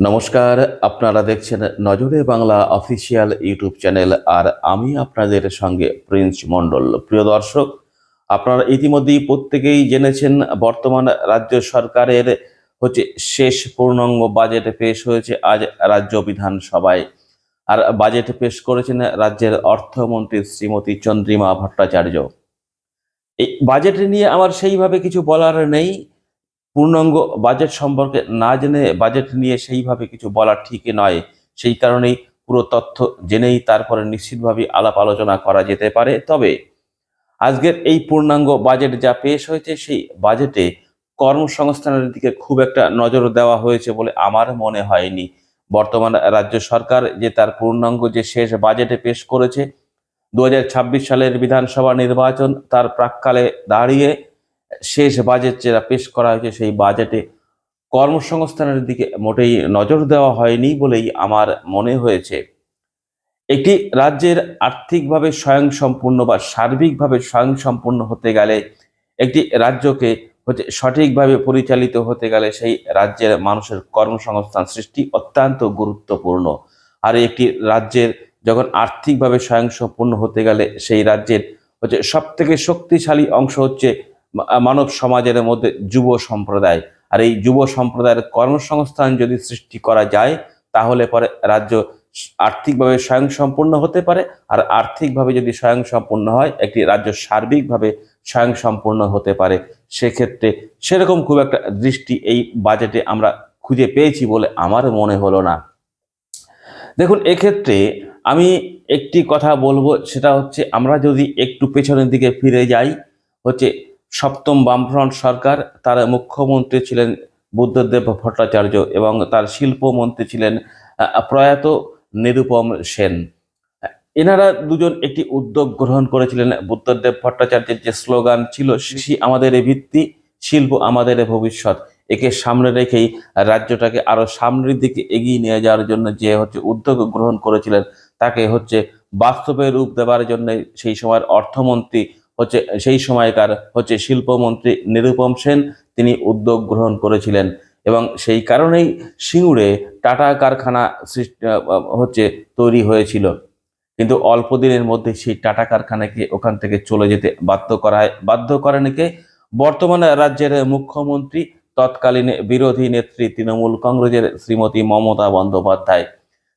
নমস্কার, আপনারা দেখছেন Najore Bangla official YouTube channel আর আমি আপনাদের সঙ্গে প্রিন্স মণ্ডল। প্রিয় দর্শক, আপনারা ইতিমধ্যেই প্রত্যেকেই জেনেছেন, বর্তমান রাজ্য সরকারের হচ্ছে শেষ পূর্ণাঙ্গ বাজেট পেশ হয়েছে আজ রাজ্য বিধানসভায়। আর বাজেট পেশ করেছেন রাজ্যের অর্থমন্ত্রী শ্রীমতী চন্দ্রিমা ভট্টাচার্য। এই বাজেট নিয়ে আমার সেইভাবে কিছু বলার নেই। পূর্ণাঙ্গ বাজেট সম্পর্কে না জেনে বাজেট নিয়ে সেইভাবে কিছু বলা ঠিক নয়। সেই কারণেই পুরো তথ্য জেনেই তারপরে নিশ্চিতভাবে আলাপ আলোচনা করা যেতে পারে। তবে আজকের এই পূর্ণাঙ্গ বাজেট যা পেশ হয়েছে, সেই বাজেটে কর্মসংস্থানের দিকে খুব একটা নজর দেওয়া হয়েছে বলে আমার মনে হয়নি। বর্তমান রাজ্য সরকার যে তার পূর্ণাঙ্গ যে শেষ বাজেটে পেশ করেছে দু হাজার ছাব্বিশ সালের বিধানসভা নির্বাচন তার প্রাককালে দাঁড়িয়ে শেষ বাজেট যেটা পেশ করা হয়েছে সেই বাজেটে কর্মসংস্থানের দিকে মোটেই নজর দেওয়া হয়নি বলেই আমার মনে হয়েছে। একটি রাজ্যের আর্থিকভাবে স্বয়ংসম্পূর্ণ বা সার্বিকভাবে স্বয়ংসম্পূর্ণ হতে গেলে একটি রাজ্যকে হচ্ছে সঠিকভাবে পরিচালিত হতে গেলে সেই রাজ্যের মানুষের কর্মসংস্থান সৃষ্টি অত্যন্ত গুরুত্বপূর্ণ। আর একটি রাজ্যের যখন আর্থিকভাবে স্বয়ংসম্পূর্ণ হতে গেলে সেই রাজ্যের হচ্ছে সব থেকে শক্তিশালী অংশ হচ্ছে মানব সমাজের মধ্যে যুব সম্প্রদায়। আর এই যুব সম্প্রদায়ের কর্মসংস্থান যদি সৃষ্টি করা যায়, তাহলে পরে রাজ্য আর্থিকভাবে স্বয়ংসম্পূর্ণ হতে পারে। আর আর্থিকভাবে যদি স্বয়ংসম্পূর্ণ হয়, একটি রাজ্য সার্বিকভাবে স্বয়ংসম্পূর্ণ হতে পারে। সেক্ষেত্রে সেরকম খুব একটা দৃষ্টি এই বাজেটে আমরা খুঁজে পেয়েছি বলে আমার মনে হলো না। দেখুন, এক্ষেত্রে আমি একটি কথা বলব, সেটা হচ্ছে আমরা যদি একটু পেছনের দিকে ফিরে যাই, হচ্ছে সপ্তম বামফ্রন্ট সরকার, তার মুখ্যমন্ত্রী ছিলেন বুদ্ধদেব ভট্টাচার্য এবং তার শিল্পমন্ত্রী ছিলেন প্রয়াত নিরুপম সেন। এনারা দুজন একটি উদ্যোগ গ্রহণ করেছিলেন। বুদ্ধদেব ভট্টাচার্যের যে স্লোগান ছিল কৃষি আমাদের ভিত্তি, শিল্প আমাদের ভবিষ্যৎ একে সামনে রেখেই রাজ্যটাকে আরও সামনের দিকে এগিয়ে নিয়ে যাওয়ার জন্য যে হচ্ছে উদ্যোগ গ্রহণ করেছিলেন, তাকে হচ্ছে বাস্তবে রূপ দেওয়ার জন্য সেই সময়ের অর্থমন্ত্রী হচ্ছে সেই সময়কার হচ্ছে শিল্পমন্ত্রী নিরুপম সেন তিনি উদ্যোগ গ্রহণ করেছিলেন। এবং সেই কারণেই সিঙ্গুরে টাটা কারখানা সৃষ্টি হচ্ছে তৈরি হয়েছিল। কিন্তু অল্প দিনের মধ্যে সেই টাটা কারখানাকে ওখান থেকে চলে যেতে বাধ্য করা হয় বাধ্য করেন কে? বর্তমানে রাজ্যের মুখ্যমন্ত্রী, তৎকালীন বিরোধী নেত্রী তৃণমূল কংগ্রেসের শ্রীমতী মমতা বন্দ্যোপাধ্যায়।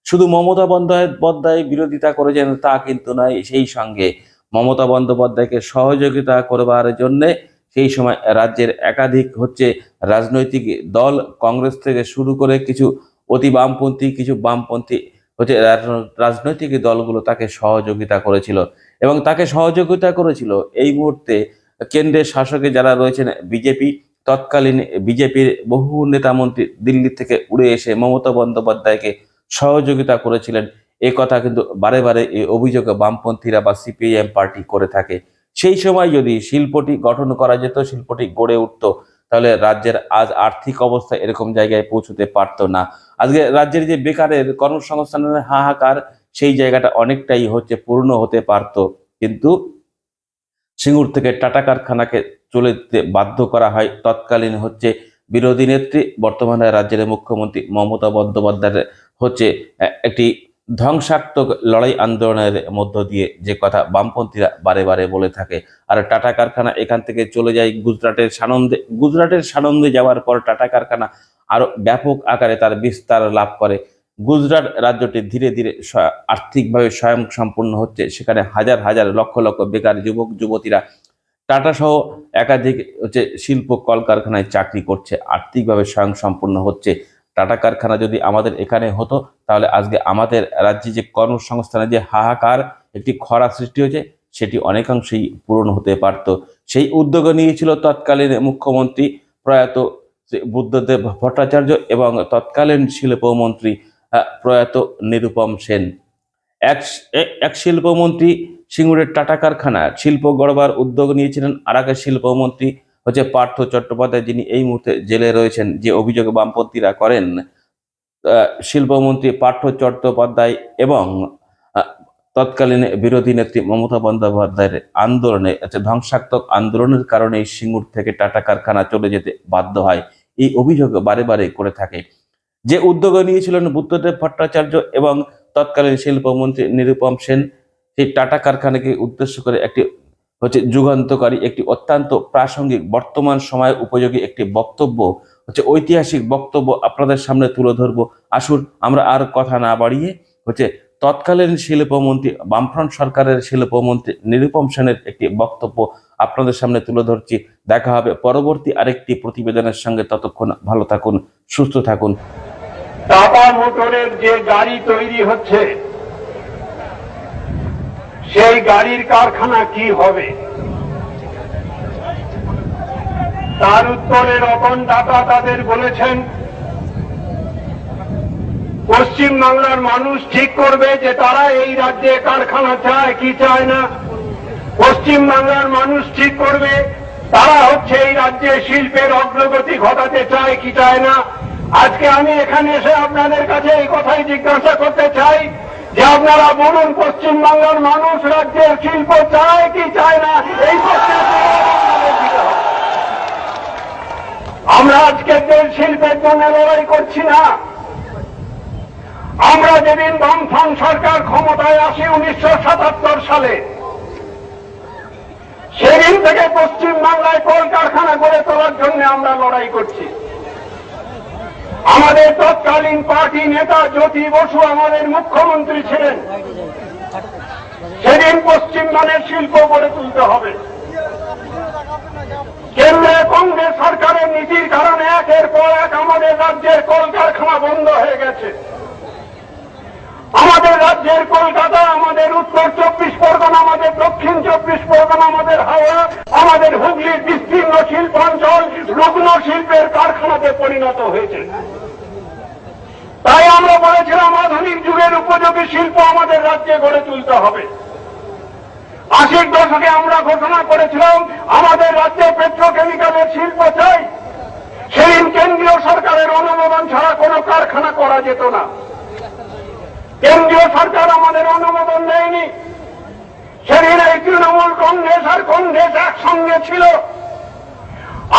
শুধু মমতা বন্দ্যোপাধ্যায় বিরোধিতা করেছেন তা কিন্তু নয়, সেই সঙ্গে মমতা বন্দ্যোপাধ্যায়কে সহযোগিতা করবার জন্যে সেই সময় রাজ্যের একাধিক হচ্ছে রাজনৈতিক দল কংগ্রেস থেকে শুরু করে কিছু অতি বামপন্থী, কিছু বামপন্থী হচ্ছে রাজ- রাজনৈতিক দলগুলো তাকে সহযোগিতা করেছিল। এবং তাকে সহযোগিতা করেছিল এই মুহূর্তে কেন্দ্রের শাসকে যারা রয়েছেন বিজেপি, তৎকালীন বিজেপির বহু নেতামন্ত্রী দিল্লি থেকে উড়ে এসে মমতা বন্দ্যোপাধ্যায়কে সহযোগিতা করেছিলেন। এ কথা কিন্তু বারে বারে এই অভিযোগে বামপন্থীরা বা সিপিআইএম পার্টি করে থাকে। সেই সময় যদি শিল্পটি গঠন করা যেত, শিল্পটি গড়ে উঠতো, তাহলে রাজ্যের আজ আর্থিক অবস্থা এরকম জায়গায় পৌঁছতে পারতো না। আজকে রাজ্যের যে বেকারের কর্মসংস্থানের হাহাকার, সেই জায়গাটা অনেকটাই হচ্ছে পূর্ণ হতে পারতো। কিন্তু সিঙ্গুর থেকে টাটা কারখানাকে চলে যেতে বাধ্য করা হয়। তৎকালীন হচ্ছে বিরোধী নেত্রী, বর্তমানে রাজ্যের মুখ্যমন্ত্রী মমতা বন্দ্যোপাধ্যায়ের হচ্ছে একটি ধ্বংসাত্মক লড়াই আন্দোলনের মধ্য দিয়ে যে কথা বামপন্থীরা বারে বারে বলে থাকে, আর টাটা কারখানা এখান থেকে চলে যায় গুজরাটের সানন্দে। গুজরাটের সানন্দে যাওয়ার পর টাটা কারখানা আরও ব্যাপক আকারে তার বিস্তার লাভ করে। গুজরাট রাজ্যটি ধীরে ধীরে আর্থিকভাবে স্বয়ং সম্পূর্ণ হচ্ছে। সেখানে হাজার হাজার লক্ষ লক্ষ বেকার যুবক, যুবতীরা টাটা সহ একাধিক হচ্ছে শিল্প কলকারখানায় চাকরি করছে, আর্থিকভাবে স্বয়ং সম্পূর্ণ হচ্ছে। টাটা কারখানা যদি আমাদের এখানে হতো, তাহলে আজকে আমাদের রাজ্যে যে কর্মসংস্থানের যে হাহাকার, একটি খরা সৃষ্টি হয়েছে, সেটি অনেকাংশেই পূরণ হতে পারত। সেই উদ্যোগ নিয়েছিল তৎকালীন মুখ্যমন্ত্রী প্রয়াত বুদ্ধদেব ভট্টাচার্য এবং তৎকালীন শিল্পমন্ত্রী প্রয়াত নিরুপম সেন। এক এক শিল্পমন্ত্রী সিঙ্গুরের টাটা কারখানা শিল্প গড়বার উদ্যোগ নিয়েছিলেন, আর শিল্পমন্ত্রী হচ্ছে পার্থ চট্টোপাধ্যায় যিনি এই মুহূর্তে জেলে রয়েছেন যে অভিযোগ বামপন্থীরা করেন শিল্পমন্ত্রী পার্থ চট্টোপাধ্যায় এবং তৎকালীন বিরোধী নেত্রী মমতা বন্দ্যোপাধ্যায়ের আন্দোলনে আচ্ছা, ধ্বংসাত্মক আন্দোলনের কারণে সিঙ্গুর থেকে টাটা কারখানা চলে যেতে বাধ্য হয়। এই অভিযোগ বারে বারে করে থাকে। যে উদ্যোগ নিয়েছিলেন বুদ্ধদেব ভট্টাচার্য এবং তৎকালীন শিল্পমন্ত্রী নিরুপম সেন সেই টাটা কারখানাকে উদ্দেশ্য করে একটি হচ্ছে যুগান্তকারী একটি অত্যন্ত প্রাসঙ্গিক বর্তমান সময় উপযোগী একটি বক্তব্য, হচ্ছে ঐতিহাসিক বক্তব্য আপনাদের সামনে তুলে ধরবো। আসুন আমরা আর কথা না বাড়িয়ে, হচ্ছে তৎকালীন শিল্পমন্ত্রী, বামফ্রন্ট সরকারের শিল্পমন্ত্রী নিরুপম সেনের একটি বক্তব্য আপনাদের সামনে তুলে ধরছি। দেখা হবে পরবর্তী আরেকটি প্রতিবেদনের সঙ্গে। ততক্ষণ ভালো থাকুন, সুস্থ থাকুন। টাটা মোটরের যে গাড়ি তৈরি হচ্ছে সেই গাড়ির কারখানা কি হবে? তার উত্তরে রতন টাটা তাদের বলেছেন পশ্চিম বাংলার মানুষ ঠিক করবে যে তারা এই রাজ্যে কারখানা চায় কি চায় না। পশ্চিম বাংলার মানুষ ঠিক করবে, তারা হচ্ছে এই রাজ্যে শিল্পের অগ্রগতি ঘটাতে চায় কি চায় না। আজকে আমি এখানে এসে আপনাদের কাছে এই কথাই জিজ্ঞাসা করতে চাই যে আপনারা বলুন পশ্চিম বাংলার মানুষ রাজ্যের শিল্প চায় কি চায় না, এই। আমরা আজকে দেশ শিল্পের জন্য লড়াই করছি না আমরা যেদিন বামফ্রন্ট সরকার ক্ষমতায় আসি উনিশশো সাতাত্তর সালে, সেদিন থেকে পশ্চিম বাংলায় কলকারখানা গড়ে তোলার জন্য আমরা লড়াই করছি আমাদের তৎকালীন পার্টি নেতা জ্যোতি বসু আমাদের মুখ্যমন্ত্রী ছিলেন। সেদিন পশ্চিমবঙ্গের শিল্প গড়ে তুলতে হবে। কেন্দ্রে কংগ্রেস সরকারের নীতির কারণে একের পর এক আমাদের রাজ্যের কলকারখানা বন্ধ হয়ে গেছে। রাজ্যের কলকাতা, আমাদের উত্তর চব্বিশ পরগনা, আমাদের দক্ষিণ চব্বিশ পরগনা, আমাদের হাওড়া, আমাদের হুগলির বিস্তীর্ণ শিল্পাঞ্চল রুগ্ন শিল্পের কারখানাতে পরিণত হয়েছে। তাই আমরা বলেছিলাম, আধুনিক যুগের উপযোগী শিল্প আমাদের রাজ্যে গড়ে তুলতে হবে। আশির দশকে আমরা ঘোষণা করেছিলাম, আমাদের রাজ্যে পেট্রোকেমিক্যালের শিল্প চাই। সেদিন কেন্দ্রীয় সরকারের অনুমোদন ছাড়া কোনো কারখানা করা যেত না। কেন্দ্রীয় সরকার আমাদের অনুমোদন দেয়নি। সেদিন এই তৃণমূল কংগ্রেস আর কংগ্রেস একসঙ্গে ছিল।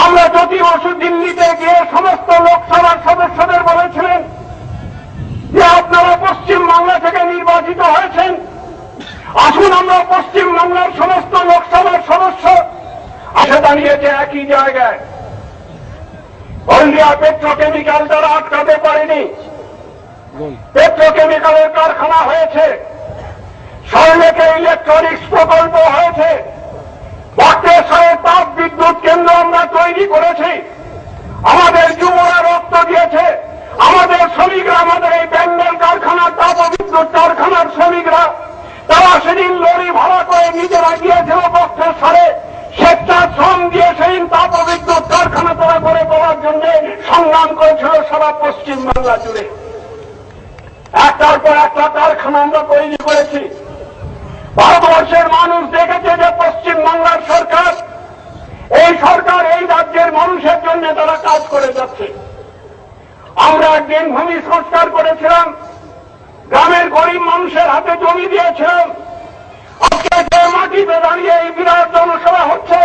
আমরা জ্যোতি বসু দিল্লিতে গিয়ে সমস্ত লোকসভার সদস্যদের বলেছিলেন যে আপনারা পশ্চিম বাংলা থেকে নির্বাচিত হয়েছেন, আসুন আমরা পশ্চিম বাংলার সমস্ত লোকসভার সদস্য আসে দাঁড়িয়েছে একই জায়গায়। হলদিয়া পেট্রোকেমিক্যাল তারা আটকাতে পারেনি। পেট্রোকেমিক্যালের কারখানা হয়েছে। সরলেকে ইলেকট্রনিক্স প্রকল্প হয়েছে। বক্রেশ্বরের তাপ বিদ্যুৎ কেন্দ্র আমরা তৈরি করেছি। আমাদের যুবরা রক্ত দিয়েছে। আমাদের শ্রমিকরা আমাদের এই ব্যান্ডেল কারখানার তাপ বিদ্যুৎ কারখানার শ্রমিকরা, তারা সেদিন লরি ভাড়া করে নিজেরা গিয়েছিল বক্রেশ্বরে স্বেচ্ছাশ্রম দিয়ে সেদিন তাপ বিদ্যুৎ কারখানা তারা করে তোলার জন্য সংগ্রাম করেছিল সারা পশ্চিম বাংলা জুড়ে। পর একটা কারখানা আমরা তৈরি করেছি। ভারতবর্ষের মানুষ দেখেছে যে পশ্চিমবাংলার সরকার, এই সরকার এই রাজ্যের মানুষের জন্য তারা কাজ করে যাচ্ছে। আমরা একদিন ভূমি সংস্কার করেছিলাম, গ্রামের গরিব মানুষের হাতে জমি দিয়েছিলাম আজকে যে মাটিতে দাঁড়িয়ে এই বিরাট জনসভা হচ্ছে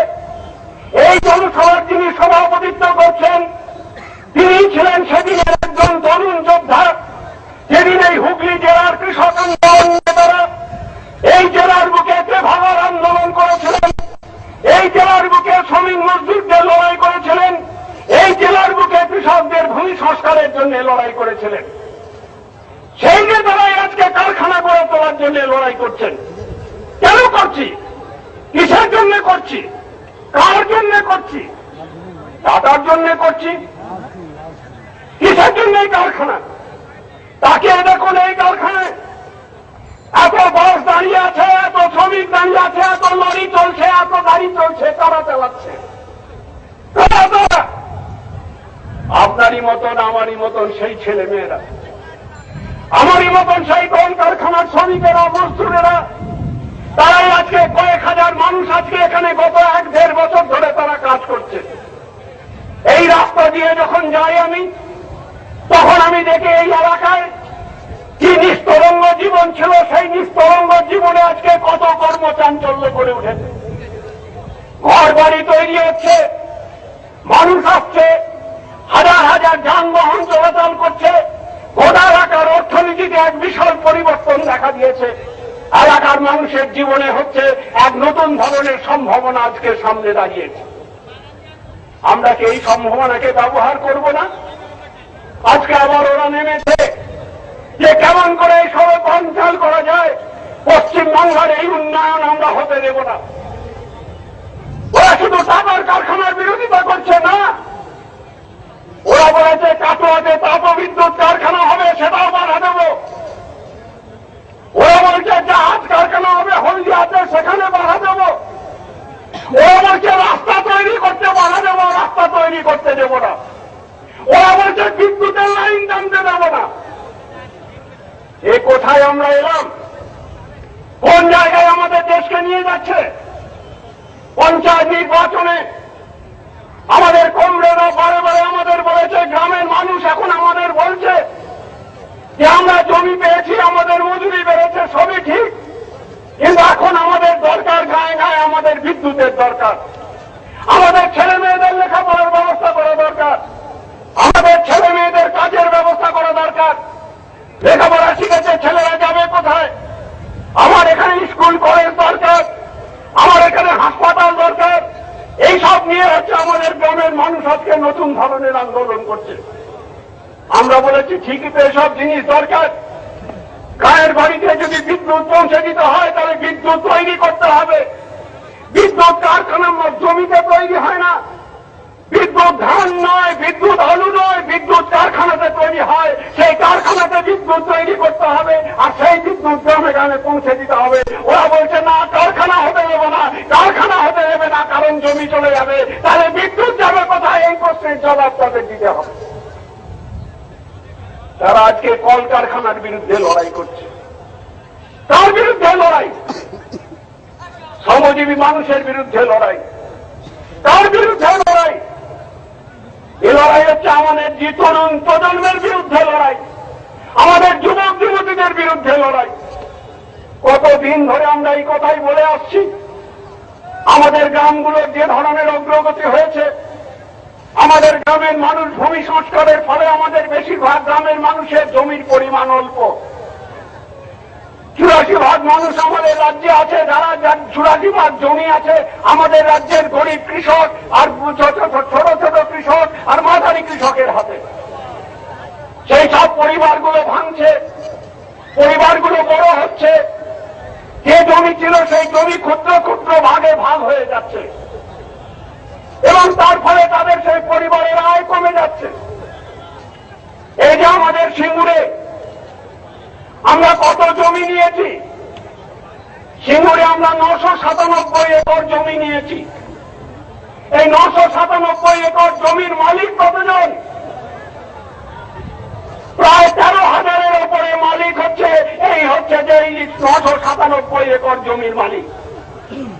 এই জনসভার যিনি সভাপতিত্ব করছেন তিনি ছিলেন সেদিনের একজন তরুণ যোদ্ধা যেদিন এই হুগলি জেলার কৃষক আন্দোলন নেতারা এই জেলার বুকে ভাবার আন্দোলন করেছিলেন এই জেলার বুকে শ্রমিক মজদুরদের লড়াই করেছিলেন এই জেলার বুকে কৃষকদের ভূমি সংস্কারের জন্য লড়াই করেছিলেন সেই নেতারাই আজকে গড়ে তোলার জন্য লড়াই করছেন। কেন করছি? কিসের জন্য করছি? কার জন্য করছি? টাটার জন্য করছি। কিসের জন্য এই কারখানা? তাকে দেখুন এই কারখানায়। এত বাস দাঁড়িয়ে আছে, এত শ্রমিক দাঁড়িয়ে আছে, এত লরি চলছে, এত গাড়ি চলছে, তারা চালাচ্ছে। আপনারই মতন, আমারই মতন সেই ছেলে মেয়েরা আমারই মতন সেই কোন কারখানার শ্রমিকেরা মজদুরেরা তারাই আজকে কয়েক হাজার মানুষ আজকে এখানে গত এক দেড় বছর ধরে তারা কাজ করছে। এই রাস্তা দিয়ে যখন যাই আমি, তখন আমি দেখি এই এলাকায় কি নিস্তরঙ্গ জীবন ছিল, সেই নিস্তরঙ্গ জীবনে আজকে কত কর্মচাঞ্চল্য করে উঠেছে। ঘর বাড়ি তৈরি হচ্ছে, মানুষ আসছে হাজার হাজার যানবাহন চলাচল করছে চারিদিকে এক বিশাল পরিবর্তন দেখা দিয়েছে। এলাকার মানুষের জীবনে হচ্ছে এক নতুন ধরনের সম্ভাবনা আজকে সামনে দাঁড়িয়েছে। আমরা কি এই সম্ভাবনাকে ব্যবহার করব না? আজকে আবার ওরা নেমেছে যে কেমন করে এই সড়ক অঞ্চল করা যায় পশ্চিম বাংলার এই উন্নয়ন আমরা হতে দেব না। ওরা শুধু টাকার কারখানার বিরোধিতা করছে না, ওরা বলেছে কাটোয়াতে তাপবিদ্যুৎ কারখানা হবে সেটাও বাধা দেব ওরা বলছে জাহাজ কারখানা হবে হলদিয়াতে সেখানে বাধা দেব। ওরা বলছে রাস্তা তৈরি করতে বাধা দেব, রাস্তা তৈরি করতে দেব না। ওরা বলছে বিদ্যুতের লাইন টানতে দেব না। এ কোথায় আমরা এলাম? কোন জায়গায় আমাদের দেশকে নিয়ে যাচ্ছে? পঞ্চায়েত নির্বাচনে আমাদের কমরেরা বারে বারে আমাদের বলেছে, গ্রামের মানুষ এখন আমাদের বলছে যে আমরা জমি পেয়েছি, আমাদের মজুরি বেড়েছে, সবই ঠিক। কিন্তু এখন আমাদের দরকার গায়ে গায়ে আমাদের বিদ্যুতের দরকার। আমাদের ছেলে মেয়েদের লেখাপড়ার ব্যবস্থা করা দরকার। আমাদের ছেলে মেয়েদের কাজের ব্যবস্থা করা দরকার। লেখাপড়া শিখেছে, ছেলেরা যাবে কোথায়? আমার এখানে স্কুল, কলেজ দরকার। আমার এখানে হাসপাতাল দরকার। এইসব নিয়ে হচ্ছে আমাদের গ্রামের মানুষ আজকে নতুন ধরনের আন্দোলন করছে। আমরা বলেছি, ঠিকই তো এসব জিনিস দরকার। গায়ের বাড়িতে যদি বিদ্যুৎ পৌঁছে দিতে হয়, তাহলে বিদ্যুৎ তৈরি করতে হবে। বিদ্যুৎ কারখানার মধ্যে জমিতে তৈরি হয় না। বিদ্যুৎ ধান নয়, বিদ্যুৎ আলু নয়, বিদ্যুৎ কারখানাতে তৈরি হয়। সেই কারখানাতে বিদ্যুৎ তৈরি করতে হবে, আর সেই বিদ্যুৎ গ্রামে গ্রামে পৌঁছে দিতে হবে। ওরা বলছে, না, কারখানা হতে দেবে না, কারখানা হতে দেবে না, কারণ জমি চলে যাবে। তাহলে বিদ্যুৎ যাবে কোথায়? এই প্রশ্নের জবাব তাদের দিতে হবে। তারা আজকে কলকারখানার বিরুদ্ধে লড়াই করছে তার বিরুদ্ধে লড়াই শ্রমজীবী মানুষের বিরুদ্ধে লড়াই। তার বিরুদ্ধে লড়াই? এ লড়াই হচ্ছে আমাদের যে তরুণ প্রজন্মের বিরুদ্ধে লড়াই। আমাদের যুবক যুবতীদের বিরুদ্ধে লড়াই। কতদিন ধরে আমরা এই কথাই বলে আসছি? আমাদের গ্রামগুলোর যে ধরনের অগ্রগতি হয়েছে, আমাদের গ্রামের মানুষ ভূমি সংস্কারের ফলে আমাদের বেশিরভাগ গ্রামের মানুষের জমির পরিমাণ অল্প। চুরাশি ভাগ মানুষ আমাদের রাজ্যে আছে, যারা চুরাশি ভাগ জমি আছে, আমাদের রাজ্যের গরিব কৃষক, আর ছোট ছোট কৃষক, আর মাঝারি কৃষকের হাতে। সেই সব পরিবারগুলো ভাঙছে, পরিবারগুলো বড় হচ্ছে। যে জমি ছিল, সেই জমি ক্ষুদ্র ক্ষুদ্র ভাগে ভাগ হয়ে যাচ্ছে। এবং তার ফলে তাদের সেই পরিবারের আয় কমে যাচ্ছে। এই যে আমাদের সিঙ্গুরে আমরা কত জমি নিয়েছি? সিঙ্গুরে আমরা নশো সাতানব্বই একর জমি নিয়েছি। এই নশো সাতানব্বই একর জমির মালিক কতজন? প্রায় তেরো হাজারের ওপরে মালিক হচ্ছে, এই হচ্ছে যে এই নশো সাতানব্বই একর জমির মালিক।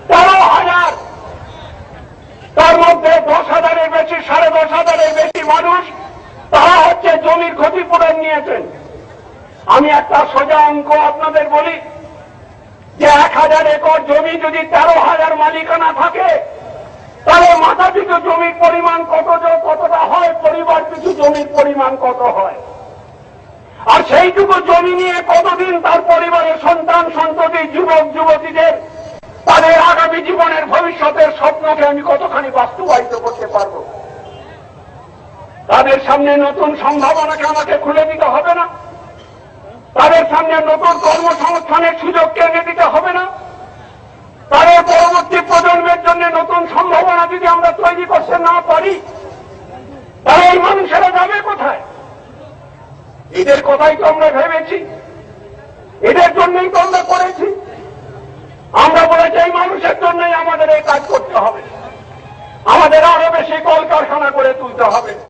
তেরো হাজার। তার মধ্যে দশ হাজারের বেশি, সাড়ে দশ হাজারের বেশি মানুষ, তারা হচ্ছে জমির ক্ষতিপূরণ নিয়েছেন। আমি একটা সোজা অঙ্ক আপনাদের বলি। যে এক হাজার একর জমি যদি তেরো হাজার মালিকানা থাকে, তাহলে মাথা পিছু জমির পরিমাণ কত কতটা হয় পরিবার পিছু জমির পরিমাণ কত হয়? আর সেইটুকু জমি নিয়ে কতদিন তার পরিবারের সন্তান, সন্ততি, যুবক, যুবতীদের, তাদের আগামী জীবনের ভবিষ্যতের স্বপ্নকে আমি কতখানি বাস্তবায়িত করতে পারব? তাদের সামনে নতুন সম্ভাবনাকে আমাকে খুলে দিতে হবে না? তাদের সামনে নতুন কর্মসংস্থানের সুযোগ এনে দিতে হবে না। তাদের পরবর্তী প্রজন্মের জন্য নতুন সম্ভাবনা যদি আমরা তৈরি করতে না পারি, তাহলে এই মানুষেরা যাবে কোথায়? এদের কথাই তো আমরা ভেবেছি। এদের জন্যই তো আমরা করেছি। আমরা বলেছি, এই মানুষের জন্যই আমাদের এই কাজ করতে হবে। আমাদের আরও বেশি কলকারখানা করে তুলতে হবে।